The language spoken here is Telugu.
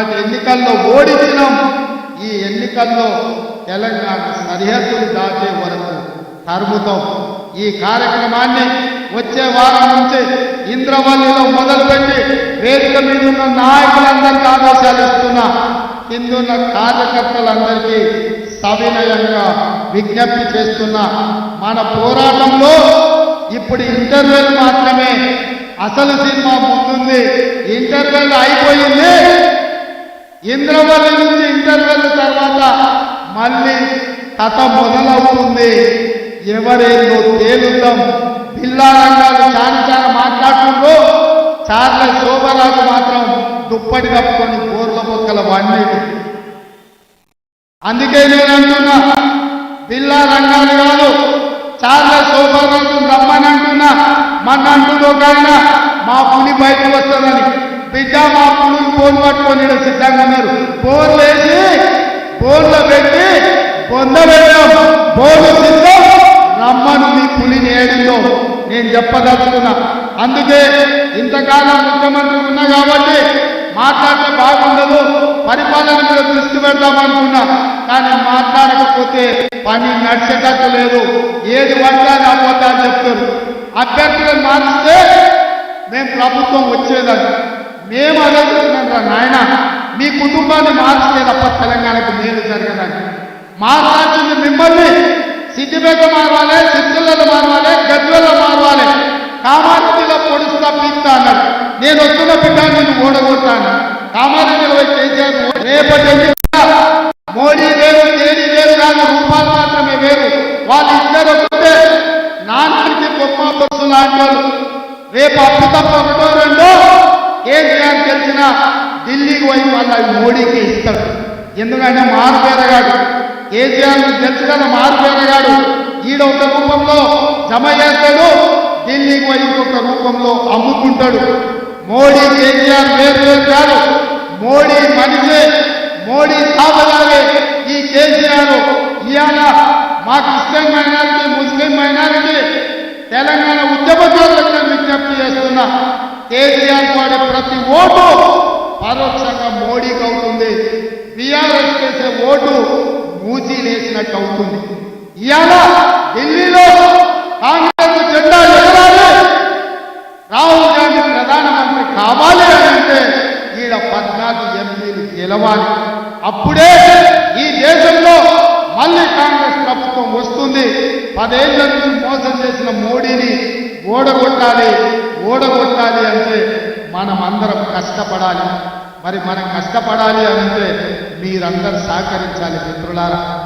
మొన్నటి ఎన్నికల్లో ఓడించినాం ఈ ఎన్నికల్లో తెలంగాణ సరిహద్దులు దాటే వరకు తరుముతాం. ఈ కార్యక్రమాన్ని వచ్చే వారం నుంచి ఇంద్రవల్లిలో మొదలుపెట్టి వేదిక మీద ఉన్న నాయకులందరికీ ఆదేశాలు ఇస్తున్నా. కిందున్న కార్యకర్తలందరికీ సవినయంగా విజ్ఞప్తి చేస్తున్నా. మన పోరాటంలో ఇప్పుడు ఇంటర్వెల్ మాత్రమే. అసలు సినిమా ముందుంది. ఇంటర్వెల్ అయిపోయింది. ఇంద్రవల్లి నుంచి ఇంటర్వెల్ తర్వాత మళ్ళీ కథ మొదలవుతుంది. ఎవరేందో తేలుద్దాం. పిల్లా రంగాలు చాలా చాలా మాట్లాడుతుందో చాలా శోభరాజు మాత్రం దుప్పటి కప్పుకొని కోర్ల బొక్కల వాడిని అందుకే నేను అంటున్నా పిల్లా రంగాలు కాదు చాలా శోభరాజు రమ్మని అంటున్నా. మన అంటున్న మా పులి బయటకు వస్తుందని. బిడ్డ ఫోన్ పట్టుకొని సిద్ధంగా ఉన్నారు. ఫోన్ వేసి ఫోన్లో పెట్టి పొందబెట్టాం ఫోన్లు సిద్ధం. రమ్మను మీ పులిని ఏడిందో. నేను చెప్పదలుచుకున్నా. అందుకే ఇంతకాలం ముఖ్యమంత్రి ఉన్నా కాబట్టి మాట్లాడితే బాగుండదు. పరిపాలన మీద దృష్టి పెడదామనుకున్నా కానీ మాట్లాడకపోతే పని నడిచేటట్టు లేదు. ఏది పట్టాలి రాబోతా అని చెప్తారు. అభ్యర్థులను మార్చితే మేము ప్రభుత్వం వచ్చేదని. మేము అడుగుతున్నాం రా నాయన. మీ కుటుంబాన్ని మార్చితే తప్ప తెలంగాణకు మేలు జరగడానికి. మార్చాల్సింది మిమ్మల్ని సిద్దిపేట మారవాలి సిద్ధిలలో మారవాలి గద్వెల్లో మారవాలి. కామారెడ్డిలో పొడుస్తా పీక్తా అన్నాడు నేను వస్తున్న బిడ్డ నేను ఓడగొట్టాను కామారెడ్డిలో పోయి కేసీఆర్ రేపటి మోడీ వేరు తేదీ వేరు కాదు రూపాయలు మాత్రమే వేరు. వాళ్ళు ఇద్దరు ఒకటే నాన్నకి బొమ్మ బస్సు లాంటి వాళ్ళు. రేపు అప్పు తప్ప ఒకటో కేసీఆర్ గెలిచిన ఢిల్లీకి పోయి మళ్ళీ మోడీకి ఇస్తాడు. ఎందుకంటే మారుపేరగాడు కేసీఆర్ గెలిచిన మారుపేరగాడు ఈడ ఒక రూపంలో జమ చేస్తాడు ఢిల్లీకి పోయి ఇంకొక రూపంలో అమ్ముకుంటాడు. మోడీ కేసీఆర్ వేరు వేరు కాదు. మోడీ మనిషి మోడీ తాపలాగే ఈ కేసీఆర్ ఇవాళ మా Christian minority Muslim minority Telangana ఉద్యమకారులకు విజ్ఞప్తి చేస్తున్నా. కేసీఆర్ వాడే ప్రతి ఓటు పరోక్షంగా మోడీకి అవుతుంది బీఆర్ఎస్ చేసే ఓటు మూసి లేసినట్టు అవుతుంది. ఇవాళ ఢిల్లీలో కాంగ్రెస్ జెండా ఎగరాలి. రాహుల్ గాంధీ ప్రధానమంత్రి కావాలి అని అంటే ఈడ పద్నాలుగు ఎంపీలు గెలవాలి. అప్పుడే ఈ దేశంలో మళ్ళీ కాంగ్రెస్ ప్రభుత్వం వస్తుంది. పదేళ్ళ నుంచి మోసం చేసిన మోడీని ఓడగొట్టాలి. ఓడగొట్టాలి అంటే మనం అందరం కష్టపడాలి. మరి మనం కష్టపడాలి అంటే మీరందరూ సహకరించాలి మిత్రులారా.